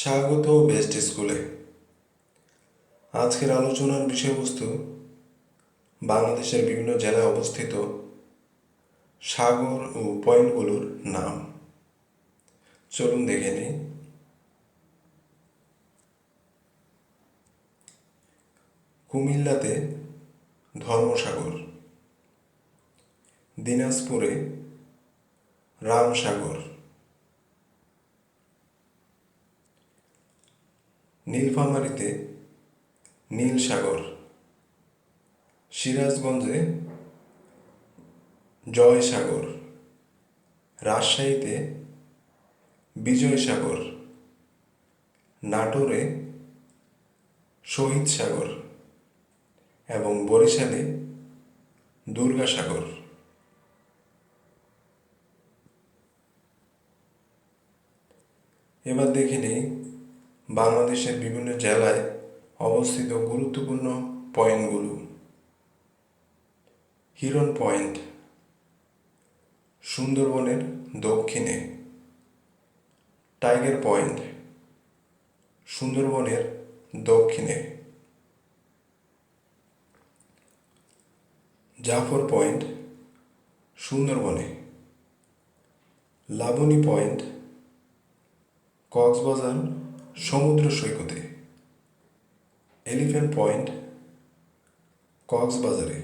স্বাগত বেস্ট স্কুলে। আজকের আলোচনার বিষয়বস্তু, বাংলাদেশের বিভিন্ন জেলায় অবস্থিত সাগর ও পয়েন্টগুলোর নাম। চলুন দেখে নিই। কুমিল্লাতে ধর্মসাগর, দিনাজপুরে রামসাগর নীলফামারীতে নীল সাগর। সিরাজগঞ্জে জয় সাগর। রাজশাহীতে বিজয় সাগর। নাটোরে শহীদ সাগর এবং বরিশালে দুর্গা সাগর। এবার দেখে নেই বাংলাদেশের বিভিন্ন জেলায় অবস্থিত গুরুত্বপূর্ণ পয়েন্টগুলো। হিরন পয়েন্ট, সুন্দরবনের দক্ষিণে। টাইগার পয়েন্ট, সুন্দরবনের দক্ষিণে। জাফর পয়েন্ট, সুন্দরবনে। লাবণী পয়েন্ট, কক্সবাজার সমুদ্র সৈকতে। এলিফ্যান্ট পয়েন্ট কক্সবাজারে।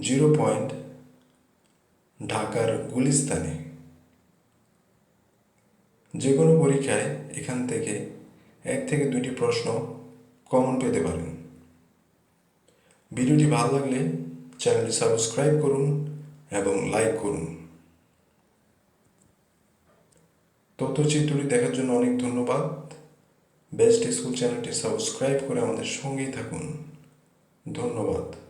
জিরো পয়েন্ট ঢাকার গুলিস্তানে। যে কোনো পরীক্ষায় এখান থেকে এক থেকে দুটি প্রশ্ন কমন পেতে পারেন। ভিডিওটি ভালো লাগলে চ্যানেলটি সাবস্ক্রাইব করুন এবং লাইক করুন। তথ্যচিত্রটি দেখার জন্য অনেক ধন্যবাদ। বেস্ট স্কুল চ্যানেলটি সাবস্ক্রাইব করে আমাদের সঙ্গেই থাকুন। ধন্যবাদ।